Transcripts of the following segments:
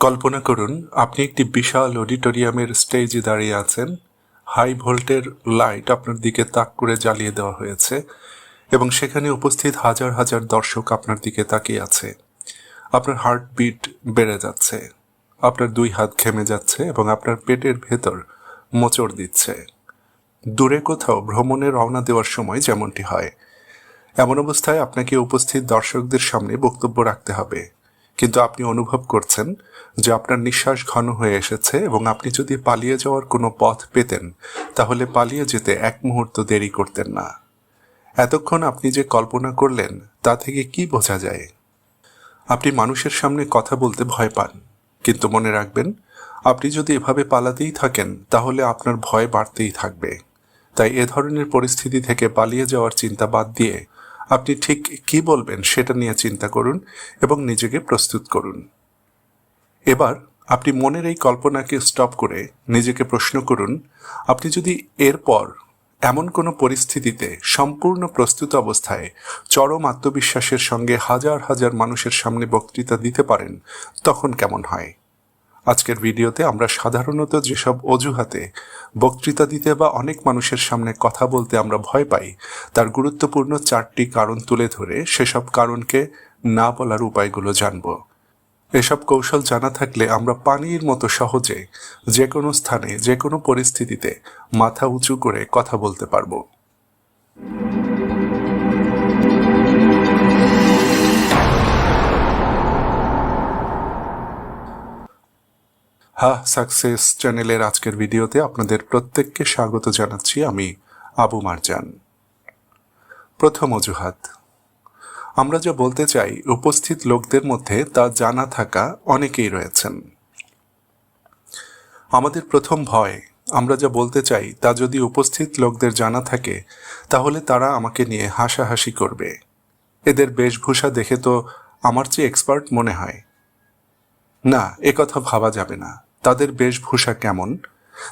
কল্পনা করুন, আপনি একটি বিশাল অডিটোরিয়ামের স্টেজে দাঁড়িয়ে আছেন। হাই ভোল্টের লাইট আপনার দিকে তাক করে জ্বালিয়ে দেওয়া হয়েছে এবং সেখানে উপস্থিত হাজার হাজার দর্শক আপনার দিকে তাকিয়ে আছে। আপনার হার্টবিট বেড়ে যাচ্ছে, আপনার দুই হাত ঘেমে যাচ্ছে এবং আপনার পেটের ভেতর মোচড় দিচ্ছে। দূরে কোথাও ভ্রমণে রওনা দেওয়ার সময় যেমনটি হয়, এমন অবস্থায় আপনাকে উপস্থিত দর্শকদের সামনে বক্তব্য রাখতে হবে। কিন্তু আপনি অনুভব করছেন যে আপনার নিঃশ্বাস ঘন হয়ে এসেছে এবং আপনি যদি পালিয়ে যাওয়ার কোনো পথ পেতেন, তাহলে পালিয়ে যেতে এক মুহূর্ত দেরি করতেন না। এতক্ষণ আপনি যে কল্পনা করলেন, তা থেকে কি বোঝা যায়? আপনি মানুষের সামনে কথা বলতে ভয় পান, কিন্তু মনে রাখবেন, আপনি যদি এভাবে পালাতেই থাকেন, তাহলে আপনার ভয় বাড়তেই থাকবে। তাই এ ধরনের পরিস্থিতি থেকে পালিয়ে যাওয়ার চিন্তা বাদ দিয়ে আপনি ঠিক কি বলবেন সেটা নিয়ে চিন্তা করুন এবং নিজেকে প্রস্তুত করুন। এবার আপনি মনের এই কল্পনাকে স্টপ করে নিজেকে প্রশ্ন করুন, আপনি যদি এরপর এমন কোনো পরিস্থিতিতে সম্পূর্ণ প্রস্তুত অবস্থায় চরম আত্মবিশ্বাসের সঙ্গে হাজার হাজার মানুষের সামনে বক্তৃতা দিতে পারেন, তখন কেমন হয়? আজকের ভিডিওতে আমরা সাধারণত যেসব অজুহাতে বক্তৃতা দিতে বা অনেক মানুষের সামনে কথা বলতে আমরা ভয় পাই, তার গুরুত্বপূর্ণ চারটি কারণ তুলে ধরে সেসব কারণকে না বলার উপায়গুলো জানব। এসব কৌশল জানা থাকলে আমরা পানির মতো সহজে যে কোনো স্থানে যে কোনো পরিস্থিতিতে মাথা উঁচু করে কথা বলতে পারব। হা সাকসেস চ্যানেলের আজকের ভিডিওতে আপনাদের প্রত্যেককে স্বাগত জানাচ্ছি আমি আবু মারজান। প্রথম অজুহাত। আমরা যা বলতে চাই, উপস্থিত লোকদের মধ্যে তা জানা থাকা অনেকেই রয়েছেন। আমাদের প্রথম ভয়, আমরা যা বলতে চাই, তা যদি উপস্থিত লোকদের জানা থাকে, তাহলে তারা আমাকে নিয়ে হাসাহাসি করবে। এদের বেশভূষা দেখে তো আমার চেয়ে এক্সপার্ট মনে হয়। না কথা ভাবা যাবে না। তাদের বেশভূষা কেমন?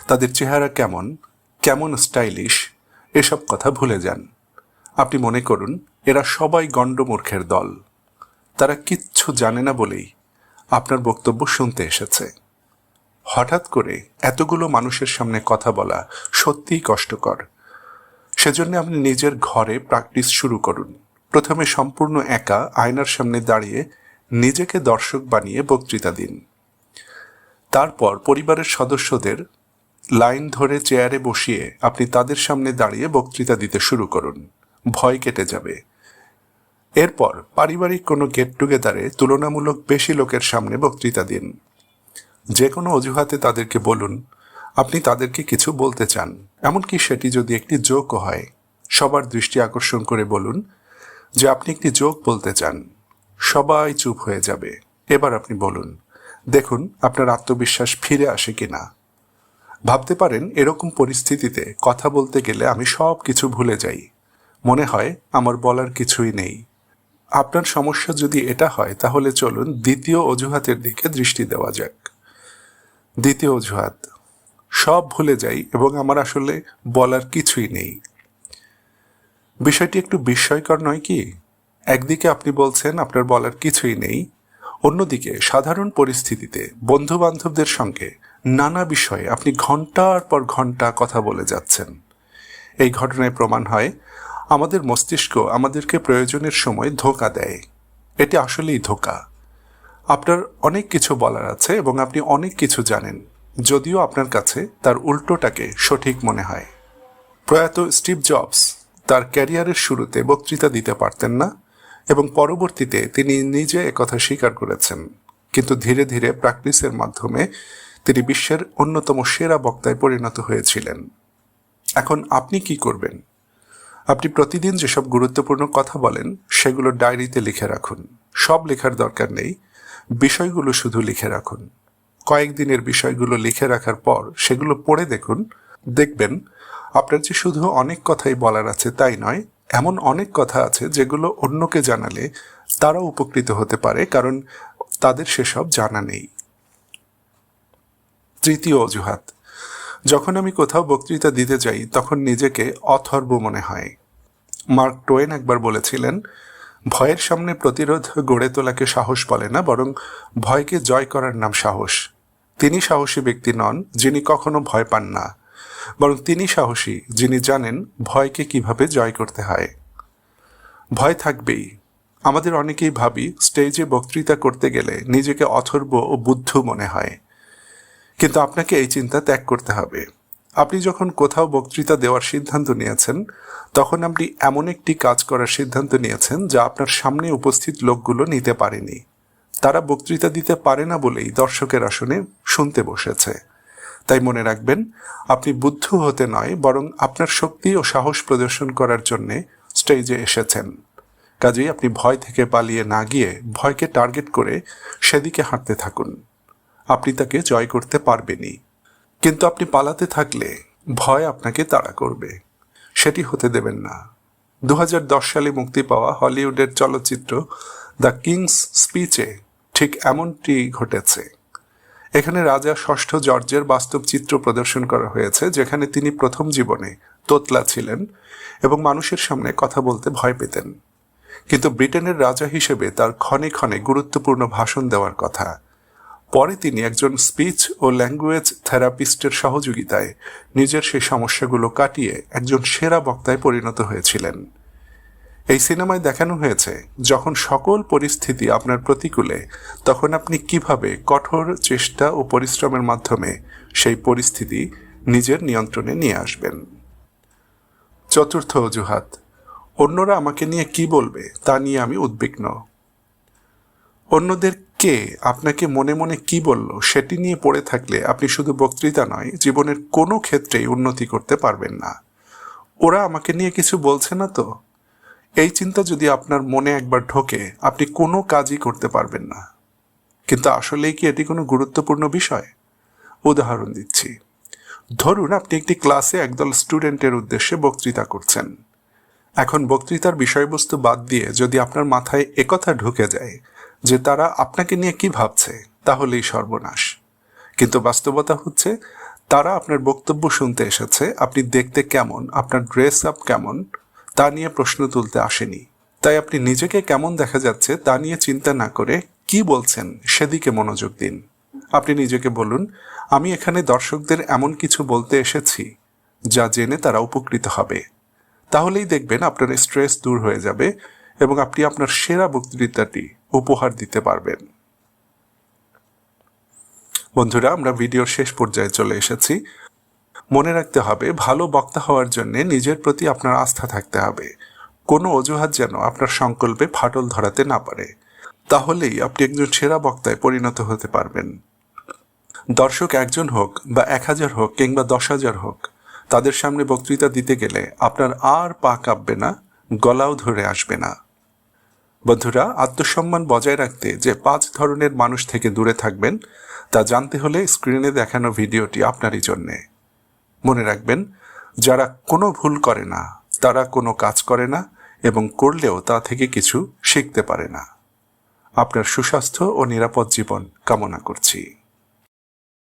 তাদের চেহারা কেমন? কেমন স্টাইলিশ? এসব কথা ভুলে যান। আপনি মনে করুন, এরা সবাই গণ্ডমূর্খের দল। তারা কিচ্ছু জানে না বলেই আপনার বক্তব্য শুনতে এসেছে। হঠাৎ করে এতগুলো মানুষের সামনে কথা বলা সত্যিই কষ্টকর। সেজন্য আপনি নিজের ঘরে প্র্যাকটিস শুরু করুন। প্রথমে সম্পূর্ণ একা আয়নার সামনে দাঁড়িয়ে নিজেকে দর্শক বানিয়ে বক্তৃতা দিন। তারপর পরিবারের সদস্যদের লাইন ধরে চেয়ারে বসিয়ে আপনি তাদের সামনে দাঁড়িয়ে বক্তৃতা দিতে শুরু করুন। ভয় কেটে যাবে। এরপর পারিবারিক কোনো গেট টুগেদারে তুলনামূলক বেশি লোকের সামনে বক্তৃতা দিন। যে কোনো অজুহাতে তাদেরকে বলুন, আপনি তাদেরকে কিছু বলতে চান। এমনকি সেটি যদি একটি জোকও হয়, সবার দৃষ্টি আকর্ষণ করে বলুন যে আপনি একটি জোক বলতে চান। সবাই চুপ হয়ে যাবে। এবার আপনি বলুন দেখুন আপনার আত্মবিশ্বাস ফিরে আসে কিনা। ভাবতে পারেন, এরকম পরিস্থিতিতে কথা বলতে গেলে আমি সব কিছু ভুলে যাই। মনে হয় আমার বলার কিছুই নেই। আপনার সমস্যা যদি এটা হয়, তাহলে চলুন দ্বিতীয় অজুহাতের দিকে দৃষ্টি দেওয়া যাক। দ্বিতীয় অজুহাত, সব ভুলে যাই এবং আমার আসলে বলার কিছুই নেই। বিষয়টি একটু বিস্ময়কর নয় কি? একদিকে আপনি বলছেন আপনার বলার কিছুই নেই অন্যদিকে, সাধারণ পরিস্থিতিতে বন্ধু বান্ধবদের সঙ্গে নানা বিষয়ে আপনি ঘণ্টার পর ঘণ্টা কথা বলে যাচ্ছেন। এই ঘটনায় প্রমাণ হয়, আমাদের মস্তিষ্ক আমাদেরকে প্রয়োজনের সময় ধোকা দেয়। এটি আসলেই ধোকা। আপনার অনেক কিছু বলার আছে এবং আপনি অনেক কিছু জানেন, যদিও আপনার কাছে তার উল্টোটাকে সঠিক মনে হয়। প্রয়াত স্টিভ জবস তার ক্যারিয়ারের শুরুতে বক্তৃতা দিতে পারতেন না এবং পরবর্তীতে তিনি নিজে একথা স্বীকার করেছেন। কিন্তু ধীরে ধীরে প্র্যাকটিসের মাধ্যমে তিনি বিশ্বের অন্যতম সেরা বক্তায় পরিণত হয়েছিলেন। এখন আপনি কি করবেন? আপনি প্রতিদিন যেসব গুরুত্বপূর্ণ কথা বলেন, সেগুলো ডায়েরিতে লিখে রাখুন। সব লেখার দরকার নেই, বিষয়গুলো শুধু লিখে রাখুন। কয়েকদিনের বিষয়গুলো লিখে রাখার পর সেগুলো পড়ে দেখুন। দেখবেন, আপনার যে শুধু অনেক কথাই বলার আছে তাই নয় এমন অনেক কথা আছে যেগুলো অন্যকে জানালে তারাও উপকৃত হতে পারে, কারণ তাদের সেসব জানা নেই। তৃতীয় অজুহাত, যখন আমি কোথাও বক্তৃতা দিতে যাই, তখন নিজেকে অথর্ব মনে হয়। মার্ক টোয়েন একবার বলেছিলেন, ভয়ের সামনে প্রতিরোধ গড়ে তোলাকে সাহস বলে না, বরং ভয়কে জয় করার নাম সাহস। তিনি সাহসী ব্যক্তি নন, যিনি কখনো ভয় পান না। বরং তিনি সাহসী, যিনি জানেন ভয়কে কীভাবে জয় করতে হয়। ভয় থাকবেই। আমাদের অনেকেই ভাবি, স্টেজে বক্তৃতা করতে গেলে নিজেকে অথর্ব ও বুদ্ধ মনে হয়। কিন্তু আপনাকে এই চিন্তা ত্যাগ করতে হবে। আপনি যখন কোথাও বক্তৃতা দেওয়ার সিদ্ধান্ত নিয়েছেন, তখন আপনি এমন একটি কাজ করার সিদ্ধান্ত নিয়েছেন যা আপনার সামনে উপস্থিত লোকগুলো নিতে পারেনি। তারা বক্তৃতা দিতে পারে না বলেই দর্শকের আসনে শুনতে বসেছে। তাই মনে রাখবেন, আপনি বুদ্ধ হতে নয়, বরং আপনার শক্তি ও সাহস প্রদর্শন করার জন্য স্টেজে এসেছেন। কাজেই আপনি ভয় থেকে পালিয়ে না গিয়ে ভয়কে টার্গেট করে সেদিকে হাঁটতে থাকুন। আপনি তাকে জয় করতে পারবেনই। কিন্তু আপনি পালাতে থাকলে ভয় আপনাকে তাড়া করবে। সেটি হতে দেবেন না। দু হাজার দশ সালে মুক্তি পাওয়া হলিউডের চলচ্চিত্র দ্য কিংস স্পিচে ঠিক এমনটি ঘটেছে। এখানে রাজা ষষ্ঠ জর্জের বাস্তব চিত্র প্রদর্শন করা হয়েছে, যেখানে তিনি প্রথম জীবনে তোতলা ছিলেন এবং মানুষের সামনে কথা বলতে ভয় পেতেন। কিন্তু ব্রিটেনের রাজা হিসেবে তার ক্ষণে ক্ষণে গুরুত্বপূর্ণ ভাষণ দেওয়ার কথা। পরে তিনি একজন স্পিচ ও ল্যাঙ্গুয়েজ থেরাপিস্টের সহযোগিতায় নিজের সেই সমস্যাগুলো কাটিয়ে একজন সেরা বক্তায় পরিণত হয়েছিলেন। এই সিনেমায় দেখানো হয়েছে যখন সকল পরিস্থিতি আপনার প্রতিকূলে, তখন আপনি কীভাবে কঠোর চেষ্টা ও পরিশ্রমের মাধ্যমে সেই পরিস্থিতি নিজের নিয়ন্ত্রণে নিয়ে আসবেন। চতুর্থ অজুহাত, অন্যরা আমাকে নিয়ে কি বলবে তা নিয়ে আমি উদ্বিগ্ন। অন্যদের কে আপনাকে মনে মনে কি বলল সেটি নিয়ে পড়ে থাকলে আপনি শুধু বক্তৃতা নয়, জীবনের কোনো ক্ষেত্রেই উন্নতি করতে পারবেন না। ওরা আমাকে নিয়ে কিছু বলছে না তো? এই চিন্তা যদি আপনার মনে একবার ঢোকে, আপনি কোনো কাজই করতে পারবেন না। কিন্তু আসলেই কি এটি কোনো গুরুত্বপূর্ণ বিষয়? উদাহরণ দিচ্ছি। ধরুন আপনি একটি ক্লাসে একদল স্টুডেন্টের উদ্দেশ্যে বক্তৃতা করছেন। এখন বক্তৃতার বিষয়বস্তু বাদ দিয়ে যদি আপনার মাথায় একথা ঢুকে যায় যে তারা আপনাকে নিয়ে কি ভাবছে, তাহলেই সর্বনাশ। কিন্তু বাস্তবতা হচ্ছে, তারা আপনার বক্তব্য শুনতে এসেছে, আপনি দেখতে কেমন, আপনার ড্রেস আপ কেমন তা নিয়ে প্রশ্ন তুলতে আসেনি। তাই আপনি নিজেকে কেমন দেখা যাচ্ছে তা নিয়ে চিন্তা না করে কি বলছেন সেদিকে মনোযোগ দিন। আপনি নিজেকে বলুন, আমি এখানে দর্শকদের এমন কিছু বলতে এসেছি, যা জেনে তারা উপকৃত হবে। তাহলেই দেখবেন আপনার স্ট্রেস দূর হয়ে যাবে এবং আপনি আপনার সেরা বক্তৃতাটি উপহার দিতে পারবেন। বন্ধুরা, আমরা ভিডিওর শেষ পর্যায়ে চলে এসেছি। মনে রাখতে হবে, ভালো বক্তা হওয়ার জন্য নিজের প্রতি আপনার আস্থা থাকতে হবে। কোনো অজুহাত যেন আপনার সংকল্পে ফাটল ধরাতে না পারে। তাহলেই আপনি একজন সেরা বক্তায় পরিণত হতে পারবেন। দর্শক একজন হোক বা এক হাজার হোক কিংবা দশ হাজার হোক, তাদের সামনে বক্তৃতা দিতে গেলে আপনার আর পা কাঁপবে না, গলাও ধরে আসবে না। বন্ধুরা, আত্মসম্মান বজায় রাখতে যে পাঁচ ধরনের মানুষ থেকে দূরে থাকবেন, তা জানতে হলে স্ক্রিনে দেখানো ভিডিওটি আপনারই জন্যে। মনে রাখবেন, যারা কোনো ভুল করে না, তারা কোনো কাজ করে না এবং করলেও তা থেকে কিছু শিখতে পারে না। আপনার সুস্বাস্থ্য ও নিরাপদ জীবন কামনা করছি।